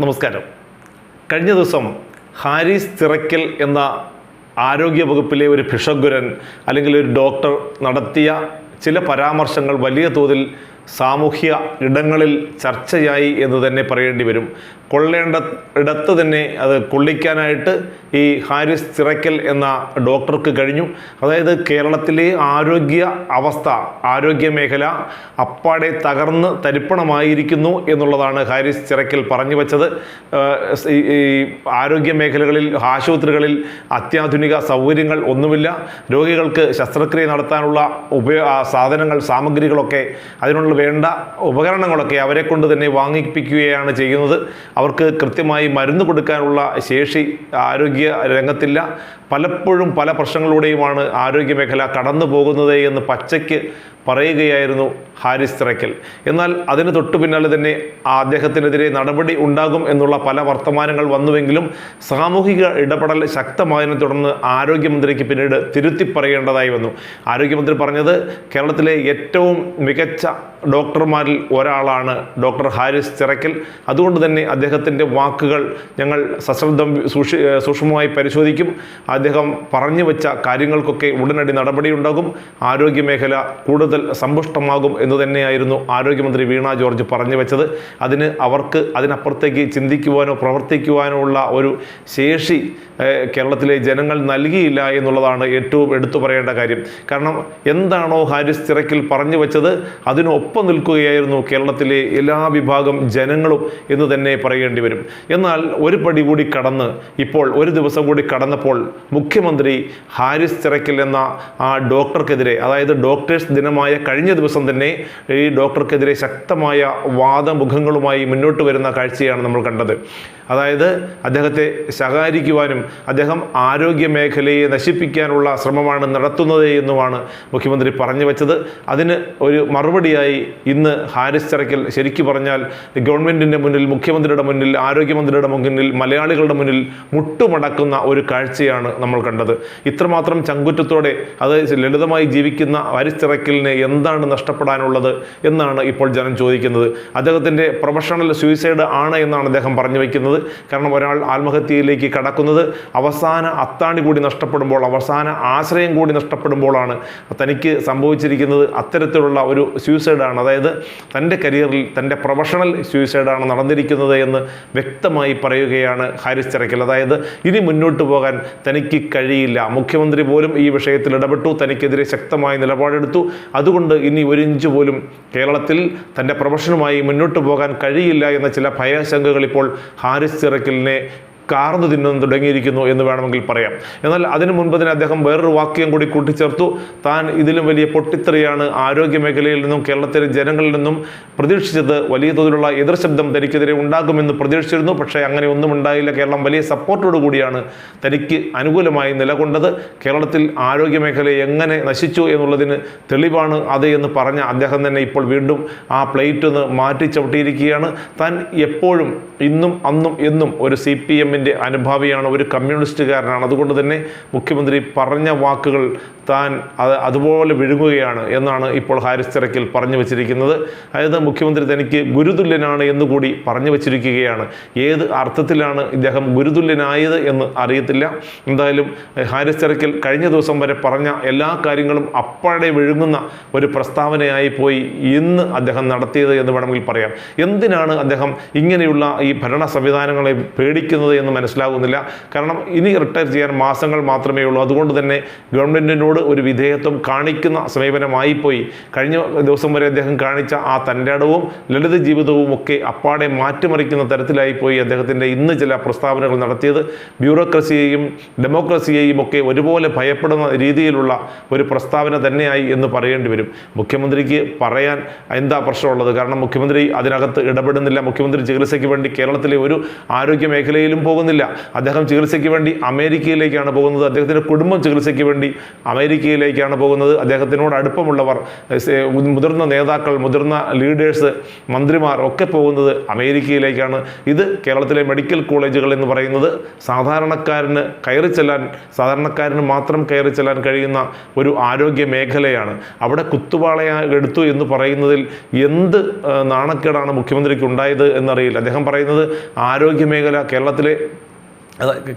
നമസ്കാരം. കഴിഞ്ഞ ദിവസം ഹാരിസ് തിറക്കൽ എന്ന ആരോഗ്യ വകുപ്പിലെ ഒരു ഭിഷഗ്വരൻ അല്ലെങ്കിൽ ഒരു ഡോക്ടർ നടത്തിയ ചില പരാമർശങ്ങൾ വലിയ തോതിൽ സാമൂഹ്യ ഇടങ്ങളിൽ ചർച്ചയായി എന്ന് തന്നെ പറയേണ്ടി വരും. കൊള്ളേണ്ട ഇടത്ത് തന്നെ അത് കൊള്ളിക്കാനായിട്ട് ഈ ഹാരിസ് ചിറക്കൽ എന്ന ഡോക്ടർക്ക് കഴിഞ്ഞു. അതായത് കേരളത്തിലെ ആരോഗ്യ അവസ്ഥ ആരോഗ്യ മേഖല അപ്പാടെ തകർന്ന് തരിപ്പണമായിരിക്കുന്നു എന്നുള്ളതാണ് ഹാരിസ് ചിറക്കൽ പറഞ്ഞു വച്ചത്. ഈ ആരോഗ്യ മേഖലകളിൽ ആശുപത്രികളിൽ അത്യാധുനിക സൗകര്യങ്ങൾ ഒന്നുമില്ല. രോഗികൾക്ക് ശസ്ത്രക്രിയ നടത്താനുള്ള ഉപയോ സാധനങ്ങൾ സാമഗ്രികളൊക്കെ അതിനുള്ള വേണ്ട ഉപകരണങ്ങളൊക്കെ അവരെ കൊണ്ട് തന്നെ വാങ്ങിപ്പിക്കുകയാണ് ചെയ്യുന്നത്. അവർക്ക് കൃത്യമായി മരുന്ന് കൊടുക്കാനുള്ള ശേഷി ആരോഗ്യ രംഗത്തില്ല. പലപ്പോഴും പല പ്രശ്നങ്ങളിലൂടെയുമാണ് ആരോഗ്യ മേഖല കടന്നു പോകുന്നത് എന്ന് പച്ചയ്ക്ക് പറയുകയായിരുന്നു ഹാരിസ് തിറക്കൽ എന്നാൽ അതിന് തൊട്ടു പിന്നാലെ തന്നെ അദ്ദേഹത്തിനെതിരെ നടപടി ഉണ്ടാകും എന്നുള്ള പല വർത്തമാനങ്ങൾ വന്നുവെങ്കിലും സാമൂഹിക ഇടപെടൽ ശക്തമായതിനെ തുടർന്ന് ആരോഗ്യമന്ത്രിക്ക് പിന്നീട് തിരുത്തി പറയേണ്ടതായി വന്നു. ആരോഗ്യമന്ത്രി പറഞ്ഞത് കേരളത്തിലെ ഏറ്റവും മികച്ച ഡോക്ടർമാരിൽ ഒരാളാണ് ഡോക്ടർ ഹാരിസ് ചിറക്കൽ അതുകൊണ്ട് തന്നെ അദ്ദേഹത്തിന്റെ വാക്കുകൾ ഞങ്ങൾ സശ്രദ്ധം സൂക്ഷി സൂക്ഷ്മമായി പരിശോധിക്കും. അദ്ദേഹം പറഞ്ഞു വെച്ച കാര്യങ്ങൾക്കൊക്കെ ഉടനടി നടപടിയുണ്ടാകും. ആരോഗ്യ മേഖല കൂടുതൽ സമ്പുഷ്ടമാകും എന്ന് തന്നെയായിരുന്നു ആരോഗ്യമന്ത്രി വീണ ജോർജ് പറഞ്ഞു വെച്ചത്. അതിന് അവർക്ക് അതിനപ്പുറത്തേക്ക് ചിന്തിക്കുവാനോ പ്രവർത്തിക്കുവാനോ ഉള്ള ഒരു ശേഷി കേരളത്തിലെ ജനങ്ങൾ നൽകിയില്ല എന്നുള്ളതാണ് ഏറ്റവും എടുത്തു പറയേണ്ട കാര്യം. കാരണം എന്താണോ ഹാരിസ് ചിറക്കിൽ പറഞ്ഞു വെച്ചത് അതിനൊപ്പം നിൽക്കുകയായിരുന്നു കേരളത്തിലെ എല്ലാ വിഭാഗം ജനങ്ങളും എന്ന് തന്നെ പറയേണ്ടി വരും. എന്നാൽ ഒരു പടി കൂടി കടന്ന് ഇപ്പോൾ ഒരു ദിവസം കൂടി കടന്നപ്പോൾ മുഖ്യമന്ത്രി ഹാരിസ് തിരക്കിൽ എന്ന ആ ഡോക്ടർക്കെതിരെ അതായത് ഡോക്ടേഴ്സ് ദിനമായ കഴിഞ്ഞ ദിവസം തന്നെ ഈ ഡോക്ടർക്കെതിരെ ശക്തമായ വാദമുഖങ്ങളുമായി മുന്നോട്ട് വരുന്ന കാഴ്ചയാണ് നമ്മൾ കണ്ടത്. അതായത് അദ്ദേഹത്തെ ശകാരിക്കുവാനും അദ്ദേഹം ആരോഗ്യ മേഖലയെ നശിപ്പിക്കാനുള്ള ശ്രമമാണ് നടത്തുന്നത് എന്നുമാണ് മുഖ്യമന്ത്രി പറഞ്ഞു വെച്ചത്. അതിന് ഒരു മറുപടിയായി ഇന്ന് ഹാരിസ് ചിറക്കൽ ശരിക്കു പറഞ്ഞാൽ ഗവൺമെന്റിന്റെ മുന്നിൽ മുഖ്യമന്ത്രിയുടെ മുന്നിൽ ആരോഗ്യമന്ത്രിയുടെ മുന്നിൽ മലയാളികളുടെ മുന്നിൽ മുട്ടുമടക്കുന്ന ഒരു കാഴ്ചയാണ് നമ്മൾ കണ്ടത്. ഇത്രമാത്രം ചങ്കുറ്റത്തോടെ അത് ലളിതമായി ജീവിക്കുന്ന ഹാരിസ് ചിറക്കലിന് എന്താണ് നഷ്ടപ്പെടാനുള്ളത് എന്നാണ് ഇപ്പോൾ ജനം ചോദിക്കുന്നത്. അദ്ദേഹത്തിന്റെ പ്രൊഫഷണൽ സൂയിസൈഡ് ആണ് എന്നാണ് അദ്ദേഹം പറഞ്ഞു വയ്ക്കുന്നത് കാരണം ഒരാൾ ആത്മഹത്യയിലേക്ക് കടക്കുന്നത് അവസാന അത്താണി കൂടി നഷ്ടപ്പെടുമ്പോൾ അവസാന ആശ്രയം കൂടി നഷ്ടപ്പെടുമ്പോഴാണ് തനിക്ക് സംഭവിച്ചിരിക്കുന്നത് അത്തരത്തിലുള്ള ഒരു സൂയിസൈഡാണ് അതായത് തന്റെ കരിയറിൽ തന്റെ പ്രൊഫഷണൽ സൂയിസൈഡാണ് നടന്നിരിക്കുന്നത് എന്ന് വ്യക്തമായി പറയുകയാണ് ഹാരിസ് ചിറക്കൽ അതായത് ഇനി മുന്നോട്ട് പോകാൻ തനിക്ക് കഴിയില്ല. മുഖ്യമന്ത്രി പോലും ഈ വിഷയത്തിൽ ഇടപെട്ടു. തനിക്കെതിരെ ശക്തമായ നിലപാടെടുത്തു. അതുകൊണ്ട് ഇനി ഒരു ഇഞ്ച് പോലും കേരളത്തിൽ തന്റെ പ്രൊഫഷനുമായി മുന്നോട്ട് പോകാൻ കഴിയില്ല എന്ന ചില ഭയശങ്കകൾ ഇപ്പോൾ ഹാരിസ് ചിറക്കലിനെ കാർന്നു തിന്നു തുടങ്ങിയിരിക്കുന്നു എന്ന് വേണമെങ്കിൽ പറയാം. എന്നാൽ അതിനു മുൻപ് തന്നെ അദ്ദേഹം വേറൊരു വാക്യം കൂടി കൂട്ടിച്ചേർത്തു. താൻ ഇതിലും വലിയ പൊട്ടിത്തെറിയാണ് ആരോഗ്യ മേഖലയിൽ നിന്നും കേരളത്തിലെ ജനങ്ങളിൽ നിന്നും പ്രതീക്ഷിച്ചത്. വലിയ തോതിലുള്ള എതിർശബ്ദം തനിക്കെതിരെ ഉണ്ടാകുമെന്ന് പ്രതീക്ഷിച്ചിരുന്നു. പക്ഷേ അങ്ങനെ ഒന്നും ഉണ്ടായില്ല. കേരളം വലിയ സപ്പോർട്ടോടു കൂടിയാണ് തനിക്ക് അനുകൂലമായി നിലകൊണ്ടത്. കേരളത്തിൽ ആരോഗ്യ മേഖല എങ്ങനെ നശിച്ചു എന്നുള്ളതിന് തെളിവാണ് അത് എന്ന് പറഞ്ഞ അദ്ദേഹം തന്നെ ഇപ്പോൾ വീണ്ടും ആ പ്ലേറ്റ് ഒന്ന് മാറ്റി ചവിട്ടിയിരിക്കുകയാണ്. താൻ എപ്പോഴും ഇന്നും അന്നും എന്നും ഒരു സി പി എമ്മിന്റെ അനുഭാവിയാണ് ഒരു കമ്മ്യൂണിസ്റ്റുകാരനാണ്. അതുകൊണ്ട് തന്നെ മുഖ്യമന്ത്രി പറഞ്ഞ വാക്കുകൾ താൻ അത് അതുപോലെ വിഴുങ്ങുകയാണ് എന്നാണ് ഇപ്പോൾ ഹാരിസ് തിരക്കിൽ പറഞ്ഞു വച്ചിരിക്കുന്നത്. അതായത് മുഖ്യമന്ത്രി തനിക്ക് ഗുരുതുല്യനാണ് എന്നുകൂടി പറഞ്ഞു വച്ചിരിക്കുകയാണ്. ഏത് അർത്ഥത്തിലാണ് ഇദ്ദേഹം ഗുരുതുല്യനായത് എന്ന് അറിയത്തില്ല. എന്തായാലും ഹാരിസ് തിരക്കിൽ കഴിഞ്ഞ ദിവസം വരെ പറഞ്ഞ എല്ലാ കാര്യങ്ങളും അപ്പാടെ വിഴുങ്ങുന്ന ഒരു പ്രസ്താവനയായി പോയി ഇന്ന് അദ്ദേഹം നടത്തിയത് എന്ന് വേണമെങ്കിൽ പറയാം. എന്തിനാണ് അദ്ദേഹം ഇങ്ങനെയുള്ള ഈ ഭരണ സംവിധാനങ്ങളെ പേടിക്കുന്നത് എന്ന് മനസ്സിലാകുന്നില്ല. കാരണം ഇനി റിട്ടയർ ചെയ്യാൻ മാസങ്ങൾ മാത്രമേ ഉള്ളൂ. അതുകൊണ്ട് തന്നെ ഗവൺമെന്റിനോട് ഒരു വിധേയത്വം കാണിക്കുന്ന സമീപനമായിപ്പോയി. കഴിഞ്ഞ ദിവസം വരെ അദ്ദേഹം കാണിച്ച ആ തന്റെ അടവും ലളിത ജീവിതവും ഒക്കെ അപ്പാടെ മാറ്റിമറിക്കുന്ന തരത്തിലായിപ്പോയി അദ്ദേഹത്തിന്റെ ഇന്ന് ചില പ്രസ്താവനകൾ നടത്തിയത്. ബ്യൂറോക്രസിയെയും ഡെമോക്രസിയെയും ഒക്കെ ഒരുപോലെ ഭയപ്പെടുന്ന രീതിയിലുള്ള ഒരു പ്രസ്താവന തന്നെയായി എന്ന് പറയേണ്ടി വരും. മുഖ്യമന്ത്രിക്ക് പറയാൻ എന്താ പ്രശ്നമുള്ളത്? കാരണം മുഖ്യമന്ത്രി അതിനകത്ത് ഇടപെടുന്നില്ല. മുഖ്യമന്ത്രി ചികിത്സയ്ക്ക് വേണ്ടി കേരളത്തിലെ ഒരു ആരോഗ്യ മേഖലയിലും പോകുന്നില്ല. അദ്ദേഹം ചികിത്സയ്ക്ക് വേണ്ടി അമേരിക്കയിലേക്കാണ് പോകുന്നത്. അദ്ദേഹത്തിന്റെ കുടുംബം ചികിത്സയ്ക്ക് വേണ്ടി അമേരിക്കയിലേക്കാണ് പോകുന്നത്. അദ്ദേഹത്തിനോട് അടുപ്പമുള്ളവർ മുതിർന്ന നേതാക്കൾ മുതിർന്ന ലീഡേഴ്സ് മന്ത്രിമാർ ഒക്കെ പോകുന്നത് അമേരിക്കയിലേക്കാണ്. ഇത് കേരളത്തിലെ മെഡിക്കൽ കോളേജുകൾ എന്ന് പറയുന്നത് സാധാരണക്കാരന് കയറി ചെല്ലാൻ സാധാരണക്കാരന് മാത്രം കയറി ചെല്ലാൻ കഴിയുന്ന ഒരു ആരോഗ്യ മേഖലയാണ്. അവിടെ കുത്തുപാളയ എടുത്തു എന്ന് പറയുന്നതിൽ എന്ത് നാണക്കേടാണ് മുഖ്യമന്ത്രിക്ക് ഉണ്ടായത് എന്നറിയില്ല. അദ്ദേഹം പറയുന്നത് ആരോഗ്യ മേഖല കേരളത്തിലെ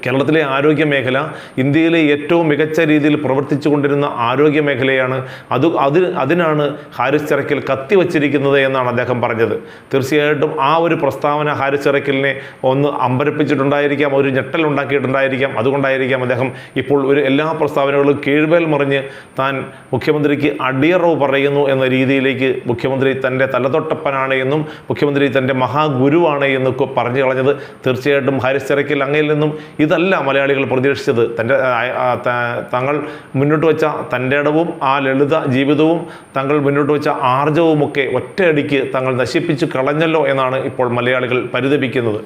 കേരളത്തിലെ ആരോഗ്യ മേഖല ഇന്ത്യയിലെ ഏറ്റവും മികച്ച രീതിയിൽ പ്രവർത്തിച്ചു കൊണ്ടിരുന്ന ആരോഗ്യ മേഖലയാണ് അത് അത് അതിനാണ് ഹാരിസ് ചിറക്കൽ കത്തിവച്ചിരിക്കുന്നത് എന്നാണ് അദ്ദേഹം പറഞ്ഞത്. തീർച്ചയായിട്ടും ആ ഒരു പ്രസ്താവന ഹാരിസ് ചിറക്കലിനെ ഒന്ന് അമ്പരപ്പിച്ചിട്ടുണ്ടായിരിക്കാം ഒരു ഞെട്ടൽ ഉണ്ടാക്കിയിട്ടുണ്ടായിരിക്കാം. അതുകൊണ്ടായിരിക്കാം അദ്ദേഹം ഇപ്പോൾ ഒരു എല്ലാ പ്രസ്താവനകളും കീഴ്വേൽ മറിഞ്ഞ് താൻ മുഖ്യമന്ത്രിക്ക് അടിയറവ് പറയുന്നു എന്ന രീതിയിലേക്ക് മുഖ്യമന്ത്രി തന്റെ തലതൊട്ടപ്പനാണ് എന്നും മുഖ്യമന്ത്രി തന്റെ മഹാഗുരുവാണ് എന്നൊക്കെ പറഞ്ഞു കളഞ്ഞത്. തീർച്ചയായിട്ടും ഹാരിസ് ചിറക്കൽ അങ്ങയിൽ നിന്നും ഇതല്ല മലയാളികൾ പ്രതീക്ഷിച്ചത്. തന്റെ തങ്ങൾ മുന്നോട്ട് വെച്ച തന്റെ ഇടവും ആ ലളിത ജീവിതവും തങ്ങൾ മുന്നോട്ട് വെച്ച ആർജവുമൊക്കെ ഒറ്റയടിക്ക് തങ്ങൾ നശിപ്പിച്ചു കളഞ്ഞല്ലോ എന്നാണ് ഇപ്പോൾ മലയാളികൾ പരിതപിക്കുന്നത്.